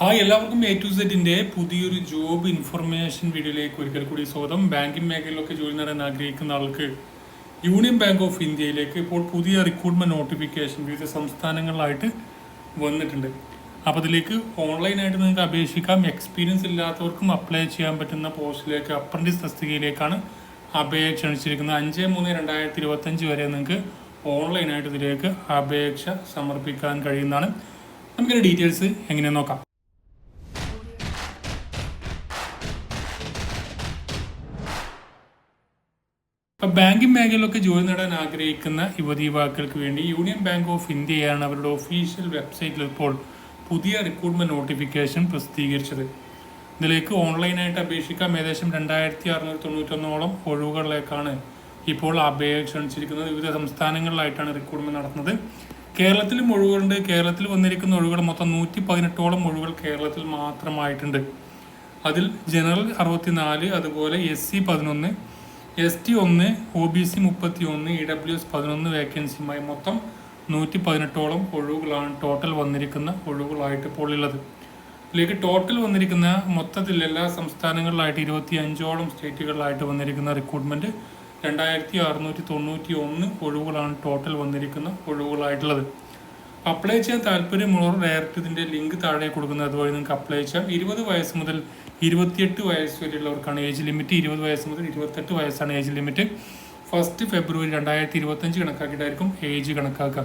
Hi എല്ലാവർക്കും A to സെറ്റിന്റെ പുതിയൊരു ജോബ് ഇൻഫർമേഷൻ വീഡിയോയിലേക്ക് ഒരിക്കൽ കൂടി സ്വാഗതം. ബാങ്കിംഗ് മേഖലയിലൊക്കെ ജോലി നേടാൻ ആഗ്രഹിക്കുന്ന ആൾക്ക് യൂണിയൻ ബാങ്ക് ഓഫ് ഇന്ത്യയിലേക്ക് ഇപ്പോൾ പുതിയ റിക്രൂട്ട്മെന്റ് നോട്ടിഫിക്കേഷൻ വിവിധ സംസ്ഥാനങ്ങളിലായിട്ട് വന്നിട്ടുണ്ട്. അപ്പോൾ അതിലേക്ക് ഓൺലൈനായിട്ട് നിങ്ങൾക്ക് അപേക്ഷിക്കാം. എക്സ്പീരിയൻസ് ഇല്ലാത്തവർക്കും അപ്ലൈ ചെയ്യാൻ പറ്റുന്ന പോസ്റ്റിലേക്ക് അപ്രന്റീസ് തസ്തികയിലേക്കാണ് അപേക്ഷ ക്ഷണിച്ചിരിക്കുന്നത്. അഞ്ച് മൂന്ന് രണ്ടായിരത്തി ഇരുപത്തഞ്ച് വരെ നിങ്ങൾക്ക് ഓൺലൈനായിട്ട് ഇതിലേക്ക് അപേക്ഷ സമർപ്പിക്കാൻ കഴിയുന്നതാണ്. നമുക്കിതിന്റെ ഡീറ്റെയിൽസ് എങ്ങനെയാണെന്ന് നോക്കാം. ഇപ്പൊ ബാങ്കിംഗ് മേഖലയിലൊക്കെ ജോലി നേടാൻ ആഗ്രഹിക്കുന്ന യുവതി യുവാക്കൾക്ക് വേണ്ടി യൂണിയൻ ബാങ്ക് ഓഫ് ഇന്ത്യയാണ് അവരുടെ ഒഫീഷ്യൽ വെബ്സൈറ്റിൽ ഇപ്പോൾ പുതിയ റിക്രൂട്ട്മെന്റ് നോട്ടിഫിക്കേഷൻ പ്രസിദ്ധീകരിച്ചത്. ഇതിലേക്ക് ഓൺലൈനായിട്ട് അപേക്ഷിക്കാം. ഏകദേശം രണ്ടായിരത്തി അറുന്നൂറ്റി തൊണ്ണൂറ്റൊന്നോളം ഒഴിവുകളിലേക്കാണ് ഇപ്പോൾ അപേക്ഷ വിവിധ സംസ്ഥാനങ്ങളിലായിട്ടാണ് റിക്രൂട്ട്മെന്റ് നടത്തുന്നത്. കേരളത്തിലും ഒഴിവുകളുണ്ട്. കേരളത്തിൽ വന്നിരിക്കുന്ന ഒഴിവുകൾ മൊത്തം നൂറ്റി പതിനെട്ടോളം ഒഴിവുകൾ കേരളത്തിൽ മാത്രമായിട്ടുണ്ട്. അതിൽ ജനറൽ അറുപത്തിനാല് അതുപോലെ എസ് സി പതിനൊന്ന് എസ് ടി ഒന്ന് ഒ ബി സി മുപ്പത്തി ഒന്ന് ഇ ഡബ്ല്യു എസ് പതിനൊന്ന് വേക്കൻസിയുമായി മൊത്തം നൂറ്റി പതിനെട്ടോളം ഒഴിവുകളാണ് ടോട്ടൽ വന്നിരിക്കുന്ന ഒഴിവുകളായിട്ട് ഇപ്പോൾ ഉള്ളത്. ഇതിലേക്ക് ടോട്ടൽ വന്നിരിക്കുന്ന മൊത്തത്തിൽ എല്ലാ സംസ്ഥാനങ്ങളിലായിട്ട് ഇരുപത്തി അഞ്ചോളം സ്റ്റേറ്റുകളിലായിട്ട് വന്നിരിക്കുന്ന റിക്രൂട്ട്മെന്റ് രണ്ടായിരത്തി അറുന്നൂറ്റി തൊണ്ണൂറ്റി ഒന്ന് ഒഴിവുകളാണ് ടോട്ടൽ വന്നിരിക്കുന്ന ഒഴിവുകളായിട്ടുള്ളത്. അപ്ലൈ ചെയ്യാൻ താല്പര്യമുള്ളവർ ഡയറക്റ്റ് ഇതിന്റെ ലിങ്ക് താഴെ കൊടുക്കുന്നത്. അതുവഴി നിങ്ങൾക്ക് അപ്ലൈ ചെയ്യാം. ഇരുപത് വയസ്സ് മുതൽ ഇരുപത്തിയെട്ട് വയസ്സ് വരെയുള്ളവർക്കാണ് ഏജ് ലിമിറ്റ് ഇരുപത് വയസ്സ് മുതൽ ഇരുപത്തെട്ട് വയസ്സാണ് ഏജ് ലിമിറ്റ് ഫസ്റ്റ് ഫെബ്രുവരി രണ്ടായിരത്തി ഇരുപത്തഞ്ച് കണക്കാക്കിയിട്ടായിരിക്കും ഏജ് കണക്കാക്കുക.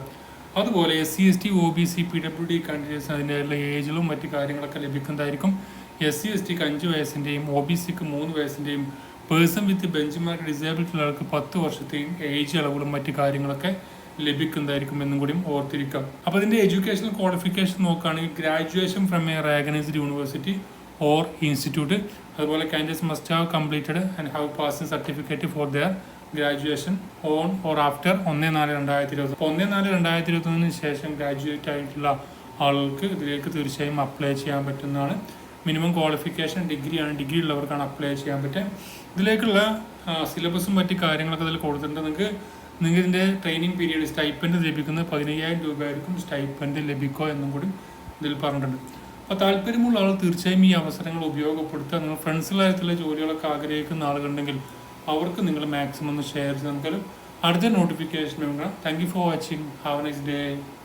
അതുപോലെ S C S T O B C P W D candidates അതിന്റെ ഏജിലും മറ്റു കാര്യങ്ങളൊക്കെ ലഭിക്കുന്നതായിരിക്കും. എസ് സി എസ് ടിക്ക് അഞ്ച് വയസ്സിന്റെയും ഒ ബി സിക്ക് മൂന്ന് വയസ്സിന്റെയും പേഴ്സൺ വിത്ത് ബെഞ്ച് മാർക്ക് ഡിസേബിലിറ്റി ഉള്ളവർക്ക് പത്ത് വർഷത്തെയും ഏജ് അളവുകളും മറ്റു കാര്യങ്ങളൊക്കെ ലഭിക്കുന്നതായിരിക്കും എന്നും കൂടിയും ഓർത്തിരിക്കാം. അപ്പോൾ അതിന്റെ എഡ്യൂക്കേഷണൽ ക്വാളിഫിക്കേഷൻ നോക്കുകയാണെങ്കിൽ graduation from a recognised university or institute അതുപോലെ candidates must have completed and have passing certificate for the graduation on or after ഒന്ന് നാല് രണ്ടായിരത്തി ഇരുപത്തി ഒന്ന് നാല് രണ്ടായിരത്തി ഇരുപത്തൊന്നിന് ശേഷം ഗ്രാജുവേറ്റ് ആയിട്ടുള്ള ആളുകൾക്ക് ഇതിലേക്ക് തീർച്ചയായും അപ്ലൈ ചെയ്യാൻ പറ്റുന്നതാണ്. മിനിമം ക്വാളിഫിക്കേഷൻ ഡിഗ്രിയാണ് ഡിഗ്രി ഉള്ളവർക്കാണ് അപ്ലൈ ചെയ്യാൻ പറ്റുക. ഇതിലേക്കുള്ള സിലബസും മറ്റു കാര്യങ്ങളൊക്കെ ഇതിൽ കൊടുത്തിട്ടുണ്ട്. നിങ്ങൾക്ക് നിങ്ങൾക്ക് ഇതിന്റെ ട്രെയിനിങ് പീരീഡ് സ്റ്റൈപ്പൻഡ് ലഭിക്കുന്നത് പതിനയ്യായിരം രൂപയായിരിക്കും. സ്റ്റൈപ്പൻഡ് ലഭിക്കുക എന്നും കൂടി ഇതിൽ പറഞ്ഞിട്ടുണ്ട്. അപ്പോൾ താല്പര്യമുള്ള ആൾ തീർച്ചയായും ഈ അവസരങ്ങൾ ഉപയോഗപ്പെടുത്തുക. നിങ്ങൾ ഫ്രണ്ട്സിലായിട്ടുള്ള ജോലികളൊക്കെ ആഗ്രഹിക്കുന്ന ആളുകളുണ്ടെങ്കിൽ അവർക്ക് നിങ്ങൾ മാക്സിമം ഒന്ന് ഷെയർ ചെയ്ത് നമുക്കൊരു അടുത്ത നോട്ടിഫിക്കേഷൻ വേണം. Thank you for watching have a nice day